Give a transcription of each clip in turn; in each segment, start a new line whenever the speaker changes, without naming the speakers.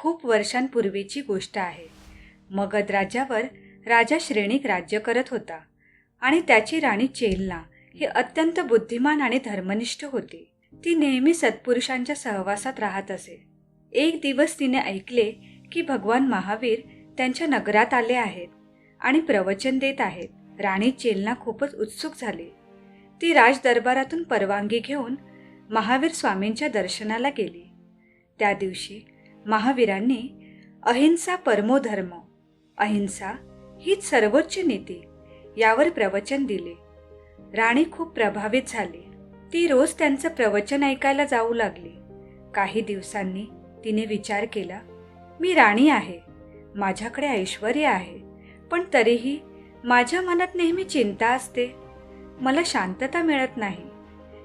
खूप वर्षांपूर्वीची गोष्ट आहे. मगध राज्यावर राजा श्रेणीक राज्य करत होता आणि त्याची राणी चेलना ही अत्यंत बुद्धिमान आणि धर्मनिष्ठ होती. ती नेहमी सत्पुरुषांच्या सहवासात राहत असे. एक दिवस तिने ऐकले की भगवान महावीर त्यांच्या नगरात आले आहेत आणि प्रवचन देत आहेत. राणी चेलना खूपच उत्सुक झाली. ती राज दरबारातून परवानगी घेऊन महावीर स्वामींच्या दर्शनाला गेली. त्या दिवशी महावीरांनी अहिंसा परमोधर्म अहिंसा हीच सर्वोच्च नीती यावर प्रवचन दिले. राणी खूप प्रभावित झाली. ती रोज त्यांचं प्रवचन ऐकायला जाऊ लागली. काही दिवसांनी तिने विचार केला मी राणी आहे. माझ्याकडे ऐश्वर आहे. पण तरीही माझ्या मनात नेहमी चिंता असते. मला शांतता मिळत नाही.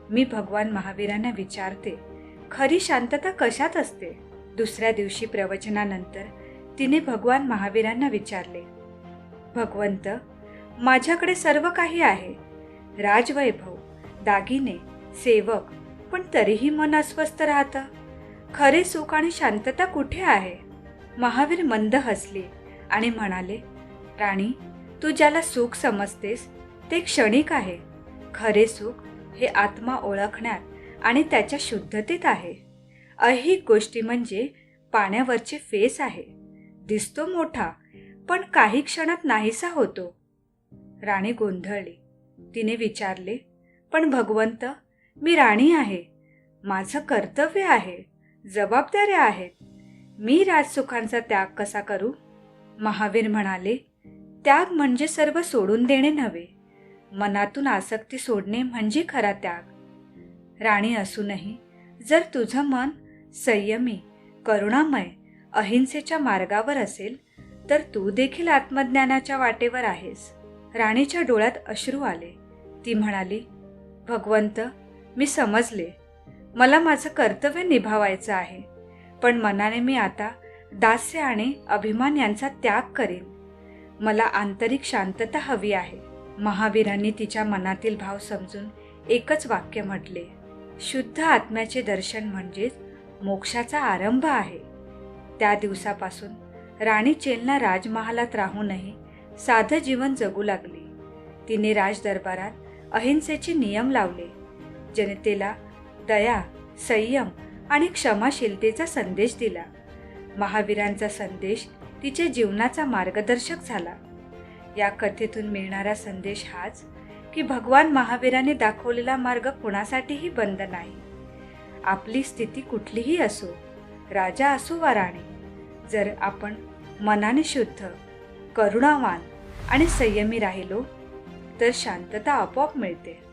मी भगवान महावीरांना विचारते खरी शांतता कशात असते? दुसऱ्या दिवशी प्रवचनानंतर तिने भगवान महावीरांना विचारले भगवंत माझ्याकडे सर्व काही आहे. राजवैभव दागिने सेवक पण तरीही मन अस्वस्थ राहतं. खरे सुख आणि शांतता कुठे आहे? महावीर मंद हसले आणि म्हणाले राणी तू ज्याला सुख समजतेस ते क्षणिक आहे. खरे सुख हे आत्मा ओळखण्यात आणि त्याच्या शुद्धतेत आहे. अहिक गोष्टी म्हणजे पाण्यावरचे फेस आहे. दिसतो मोठा पण काही क्षणात नाहीसा होतो. राणी गोंधळली. तिने विचारले पण भगवंत मी राणी आहे. माझं कर्तव्य आहे. जबाबदाऱ्या आहेत. मी राजसुखांचा त्याग कसा करू? महावीर म्हणाले त्याग म्हणजे सर्व सोडून देणे नव्हे. मनातून आसक्ती सोडणे म्हणजे खरा त्याग. राणी असूनही जर तुझं मन संयमी करुणामय अहिंसेच्या मार्गावर असेल तर तू देखील आत्मज्ञानाच्या वाटेवर आहेस. राणीच्या डोळ्यात अश्रू आले. ती म्हणाली भगवंत मी समजले. मला माझं कर्तव्य निभावायचं आहे. पण मनाने मी आता दास्य आणि अभिमान यांचा त्याग करेन. मला आंतरिक शांतता हवी आहे. महावीरांनी तिच्या मनातील भाव समजून एकच वाक्य म्हटले शुद्ध आत्म्याचे दर्शन म्हणजेच मोक्षाचा आरंभ आहे. त्या दिवसापासून राणी चेलना राजमहालात राहूनही साधं जीवन जगू लागली. तिने राजदरबारात अहिंसेचे नियम लावले. जनतेला दया संयम आणि क्षमाशीलतेचा संदेश दिला. महावीरांचा संदेश तिच्या जीवनाचा मार्गदर्शक झाला. या कथेतून मिळणारा संदेश हाच की भगवान महावीराने दाखवलेला मार्ग कुणासाठीही बंद नाही. आपली स्थिती कुठलीही असो राजा असो वा राणी जर आपण मनाने शुद्ध करुणावान आणि संयमी राहिलो तर शांतता आपोआप मिळते.